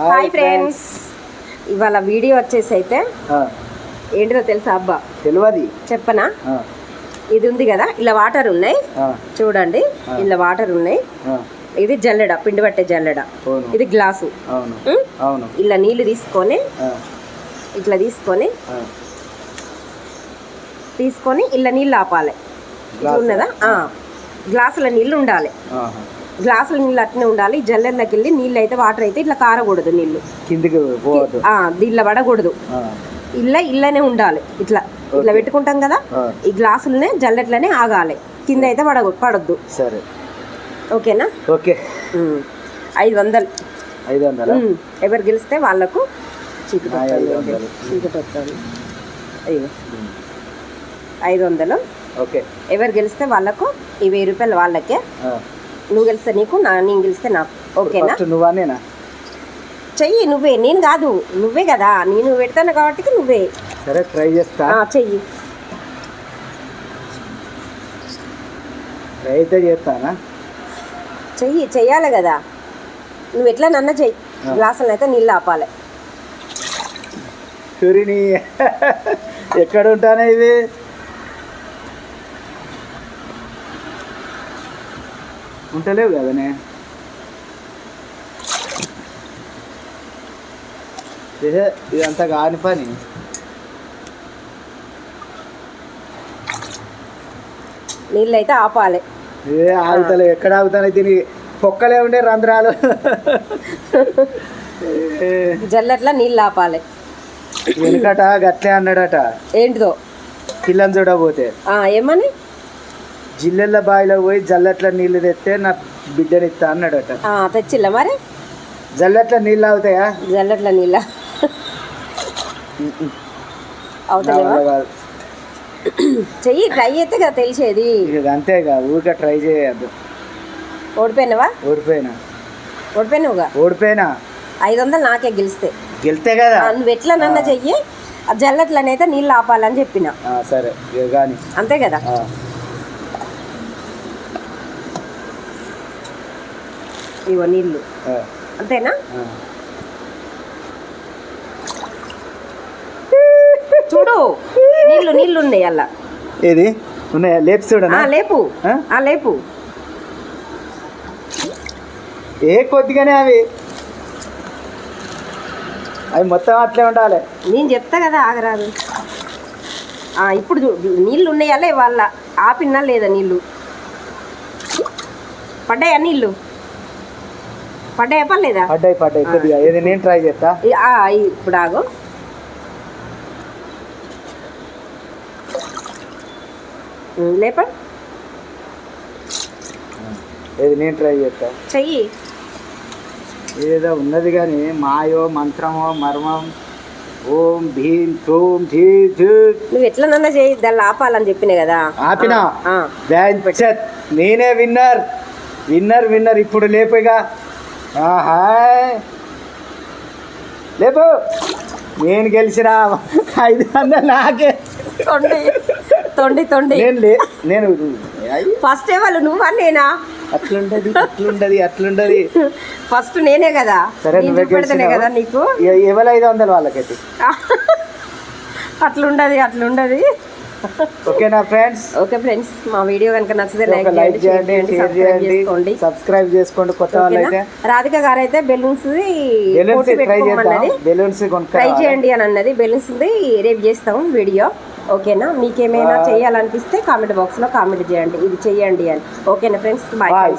Hi friends ఇవాళ video వచ్చేసి అయితే ఏంటిదో తెలుసా అబ్బా? తెలియదు చెప్పనా? ఇది ఉంది కదా ఇలా వాటర్ ఉన్నాయి. చూడండి ఇలా వాటర్ ఉన్నాయి. ఇది జల్లెడ పిండి పట్టే జల్లెడ. ఇది గ్లాసు. ఇలా నీళ్ళు తీసుకొని ఇట్లా తీసుకొని. తీసుకొని ఇలా నీళ్ళు ఆపాలి? ఉన్నదా. గ్లాసుల నీళ్ళు ఉండాలి. గ్లాసుల నీళ్ళు అట్నే ఉండాలి జల్లెడలోకి వెళ్ళి నీళ్ళు అయితే వాటర్ అయితే ఇట్లా కారకూడదు నీళ్ళు. కిందికి పోవద్దు. దీనిలో పడకూడదు. ఇల్ల ఇల్లనే ఉండాలి ఇట్లా ఇట్లా. పెట్టుకుంటాం కదా ఈ గ్లాసులనే జల్లెట్లనే ఆగాలి. కింద అయితే పడ పడొద్దు. సరే. ఓకేనా? ఓకే. ఐదు వందలు. ఐదు వందలా. ఎవరు గెలిస్తే వాళ్ళకు చీకటి. ఐదు వందలు. చీకటి వస్తుంది అయ్యో. ఐదు వందలు. ఓకే. ఎవరు గెలిస్తే వాళ్ళకు ఈ వెయ్యి రూపాయలు వాళ్ళకే. నువ్వు గెలిస్తే నీకు నా నేను గెలిస్తే నాకు ఓకేనా ఫస్ట్ నువ్వానేనా చెయ్యి నువ్వే. నేను కాదు. నువ్వే కదా. నేను పెడతాను కాబట్టి నువ్వే. సరే ట్రై చేస్తా. చెయ్యి. ట్రై అయితే చేస్తానా? చెయ్యి చెయ్యాలి కదా. నువ్వు ఎట్లా నన్న చెయ్యి. ఆ. గ్లాసులను అయితే నీళ్ళు ఆపాలి. ఎక్కడ ఉంటానే ఇవి ఉంటలేవు కదనే. ఇదంతా కాని పని. నీళ్ళు అయితే ఆపాలి. ఏ ఆగుతలే. ఎక్కడ ఆగుతానే దీని పొక్కలే ఉండే రంధ్రాలు. జల్లెట్లా నీళ్ళు ఆపాలి. వెనుకట గట్లే అన్నాడట. ఏంటిదో? పిల్లని చూడబోతే ఏమని? జిల్లెళ్ళ బావిలో పోయి జల్లెట్ల నీళ్ళు తెస్తే నా బిడ్డని ఇస్తా అన్నాడట తెచ్చిల్లా మరి? జల్లెట్ల నీళ్ళు అవుతాయా? జల్లెట్ల నీళ్ళ కాదు. చెయ్యి ట్రై అయితే కదా తెలిసేది. ఇక అంతేగా ఊరికే ట్రై చేయద్దు. ఓడిపోయినావా? ఓడిపోయినా. ఓడిపోయినావుగా? ఓడిపోయినా. ఐదు వందలు నాకే గెలిస్తే. గెలితే కదా? నువ్వు ఎట్లా నన్న చెయ్యి జల్లెట్లనైతే నీళ్ళు ఆపాలని చెప్పిన. సరే కానీ. అంతే కదా? ఇవో నీళ్ళు. అంతేనా. చూడు నీళ్ళు నీళ్ళు ఉన్నాయి అలా. ఏది? ఉన్నాయా. లేపు చూడనా? ఆ, లేపు. ఆ? లేపు. ఏ కొద్దిగానే అవి. అవి మొత్తం అట్లే ఉండాలి. నేను చెప్తా కదా ఆగరాదు. ఇప్పుడు నీళ్ళు ఉన్నాయా వాళ్ళ ఆపినా లేదా నీళ్ళు? పడ్డాయా నీళ్ళు? పడ్డాయా? పర్లేదా పడ్డాయి పడ్డాయి కొద్దిగా. ఏది నేను ట్రై చేస్తా? ఇప్పుడు ఆగు. లేప. ఏది నేను ట్రై చేస్తా? చెయ్యి. ఏదో ఉన్నది కానీ మాయో మంత్రమో మర్మం. ఓం భీం ధూం ధీ ధూ. నువ్వు ఎట్లా నన్నా చేయి దాన్ని ఆపాలని చెప్పిన కదా. ఆపినా? నేనే విన్నర్ విన్నర్ విన్నర్ ఇప్పుడు లేపుగా లేపు. నేను గెలిచినా ఐదు వందలు నాకే. తొండి తొండి తొండి. నేను లే నేను అయ్యి, ఫస్ట్ వాళ్ళు నువ్వా నేనా? అట్లుంటది అట్లుంటది అట్లుంటది ఫస్ట్ నేనే కదా. సరే నువ్వే గెలిచినావు. కదా నీకు? ఎవరు ఐదు వందలు వాళ్ళకైతే? అట్లుండదు అట్లుండదు. ఓకేనా ఫ్రెండ్స్ ఓకే ఫ్రెండ్స్ మా వీడియో కనుక నచ్చితే లైక్ లైక్ చేయండి షేర్ సబ్స్క్రైబ్ చేయండి చేసుకోండి. సబ్స్క్రైబ్ చేసుకోండి కొత్త? వాళ్ళైతే. రాధిక గారు అయితే బెలూన్స్ బెలూన్స్ ట్రై చేద్దాం. బెలూన్స్ ట్రై చేయండి అని అన్నది. బెలూన్స్ రేపు చేస్తాం వీడియో ఓకేనా? మీకేమైనా చేయాలనిపిస్తే కామెంట్ బాక్స్లో కామెంట్ చేయండి. ఇది చేయండి అని. ఓకేనా ఫ్రెండ్స్ బాయ్